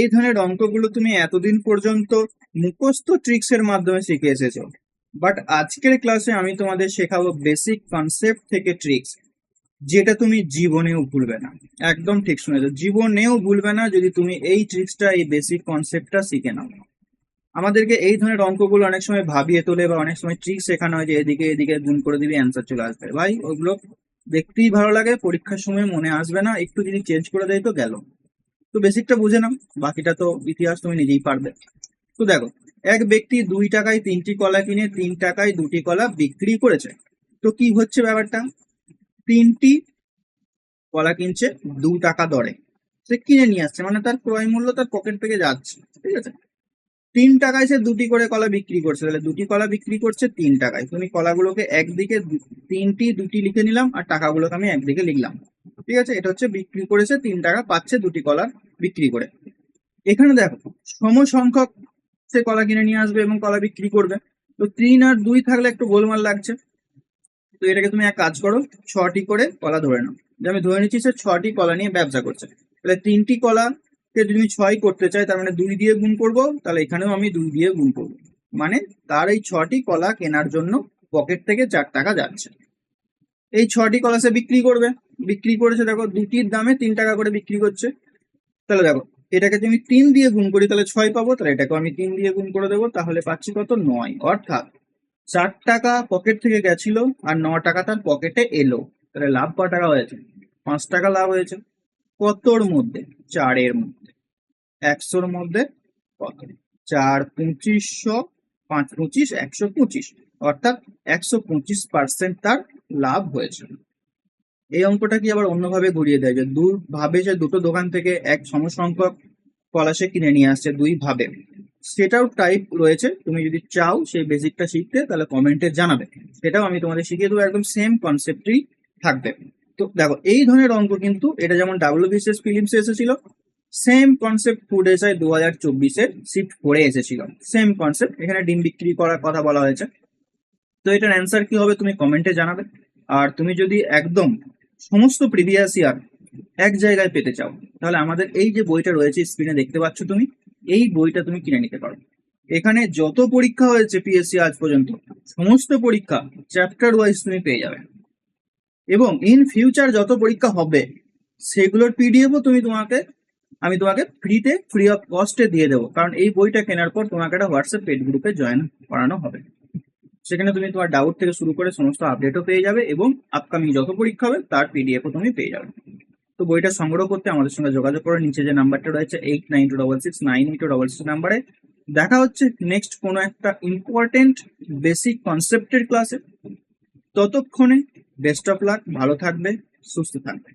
এই ধরনের অঙ্কগুলো তুমি এতদিন পর্যন্ত মুখস্থ ট্রিক্স এর মাধ্যমে শিখে এসেছ। বাট আজকের ক্লাসে আমি তোমাদের শেখাবো বেসিক কনসেপ্ট থেকে ট্রিক্স যেটা তুমি জীবনেও ভুলবে না। একদম ঠিক শুনেছো। জীবনেও ভুলবে না যদি তুমি এই ট্রিক্সটা এই বেসিক কনসেপ্টটা শিখে নাও। আমাদেরকে এই ধরনের অঙ্কগুলো অনেক সময় ভাবিয়ে তোলে বা অনেক সময় ট্রিক্স শেখানো হয় যে এদিকে এদিকে গুণ করে দিবি অ্যান্সার চলে আসবে। ভাই, ওগুলো দেখতেই ভালো লাগে, পরীক্ষার সময় মনে আসবে না, একটু যদি চেঞ্জ করে দেয় তো গেল। তো বেসিকটা বুঝে নাও, বাকিটা তো ইতিহাস তুমি নিজেই পারবে। তো দেখো, এক ব্যক্তি দুই টাকায় তিনটি কলা কিনে তিন টাকায় দুটি কলা বিক্রি করেছে। তো কি হচ্ছে ব্যাপারটা? তিনটি কলা কিনছে, দু টাকা দরে। সে কিনে নিয়ে আসছে মানে তার ক্রয় মূল্য তার পকেট থেকে যাচ্ছে, ঠিক আছে? তিন টাকায় সে দুটি করে কলা বিক্রি করছে, তাহলে দুটি কলা বিক্রি করছে তিন টাকায়। তুমি কলাগুলোকে একদিকে তিনটি, দুটি লিখে নিলাম, আর টাকাগুলোকে আমি একদিকে লিখলাম। ঠিক আছে? এটা হচ্ছে বিক্রি করেছে, তিন টাকা পাচ্ছে দুটি কলা বিক্রি করে। এখানে দেখো সম সংখ্যক সে কলা কিনে নিয়ে আসবে এবং কলা বিক্রি করবে। তো তিন আর দুই থাকলে একটু গোলমাল লাগছে। তো এটাকে তুমি এক কাজ করো, ছটি করে কলা ধরে নাও। যে আমি ধরে নিচ্ছি সে ছটি কলা নিয়ে ব্যবসা করছে। তাহলে তিনটি কলা কে যদি আমি ছয় করতে চাই তার মানে দুই দিয়ে গুণ করব, তাহলে এখানেও আমি দুই দিয়ে গুণ করব। মানে তার এই ছটি কলা কেনার জন্য পকেট থেকে চার টাকা যাচ্ছে। এই ছটি কলা সে বিক্রি করবে। বিক্রি করেছে, দেখো, দুটির দামে তিন টাকা করে বিক্রি করছে। তাহলে দেখো, এটাকে যদি আমি তিন দিয়ে গুণ করি, তাহলে ছয় পাবো, তাহলে এটাকে আমি তিন দিয়ে গুণ করে দেবো, তাহলে পাচ্ছি কত? নয়। অর্থাৎ চার টাকা পকেট থেকে গেছিল, আর ন টাকা তার পকেটে এলো। তাহলে লাভ ক টাকা হয়েছে? পাঁচ টাকা লাভ হয়েছে। কতর মধ্যে? চারের মধ্যে। একশোর মধ্যে কত? চার পঁচিশশো পাঁচ পঁচিশ, একশো পঁচিশ। অর্থাৎ একশো পঁচিশ পার্সেন্ট তার লাভ হয়েছে। এই অঙ্কটা কি আবার অন্যভাবে ঘুরিয়ে দেয়? যে দু ভাবে যে দুটো দোকান থেকে এক সমসংখ্যক সে কিনে নিয়ে আসছে দুই ভাবে সেটাও টাইপ রয়েছে। তুমি যদি চাও সেই বেসিকটা শিখতে, তাহলে কমেন্টে জানাবে। সেটাও আমি তোমাদের শিখিয়ে দেবো। একদম সেম কনসেপ্টই থাকবে। তো দেখো, এই ধরনের অঙ্ক কিন্তু, এটা যেমন ডাব্লিউ বিসিএস ফিলিমসে এসেছিল সেম কনসেপ্ট ফুড এসআই দু হাজার চব্বিশের শিফট করে এসেছিল। সেম কনসেপ্ট এখানে ডিম বিক্রি করার কথা বলা হয়েছে। তো এটার অ্যান্সার কি হবে তুমি কমেন্টে জানাবে। আর তুমি যদি একদম সমস্ত প্রিভিয়াস ইয়ার এক জায়গায় পেতে চাও, তাহলে আমাদের এই যে বইটা রয়েছে স্ক্রিনে দেখতে পাচ্ছ তুমি, এই বইটা তুমি কিনে নিতে পারো। এখানে যত পরীক্ষা হয়েছে পিএসসি আজ পর্যন্ত, সমস্ত পরীক্ষা চ্যাপ্টার ওয়াইজ তুমি পেয়ে যাবে। এবং ইন ফিউচার যত পরীক্ষা হবে, সেগুলোর পিডিএফও তুমি তোমাকে, আমি তোমাকে ফ্রিতে ফ্রি অফ কস্টে দিয়ে দেবো। কারণ এই বইটা কেনার পর তোমাকে একটা হোয়াটসঅ্যাপ পেড গ্রুপে জয়েন করানো হবে। সেখানে তুমি তোমার ডাউট থেকে শুরু করে সমস্ত আপডেটও পেয়ে যাবে এবং আপকামিং যত পরীক্ষা হবে, তার পিডিএফও তুমি পেয়ে যাবে। তো বইটা সংগ্রহ করতে আমাদের সঙ্গে যোগাযোগ করে। নিচে যে নাম্বারটা রয়েছে eight nine two double six nine two double six নাম্বারে। দেখা হচ্ছে নেক্সট কোনো একটা ইম্পর্টেন্ট বেসিক কনসেপ্টের ক্লাসে ততক্ষণে বেস্ট অফ লাক ভালো থাকবে, সুস্থ থাকবে।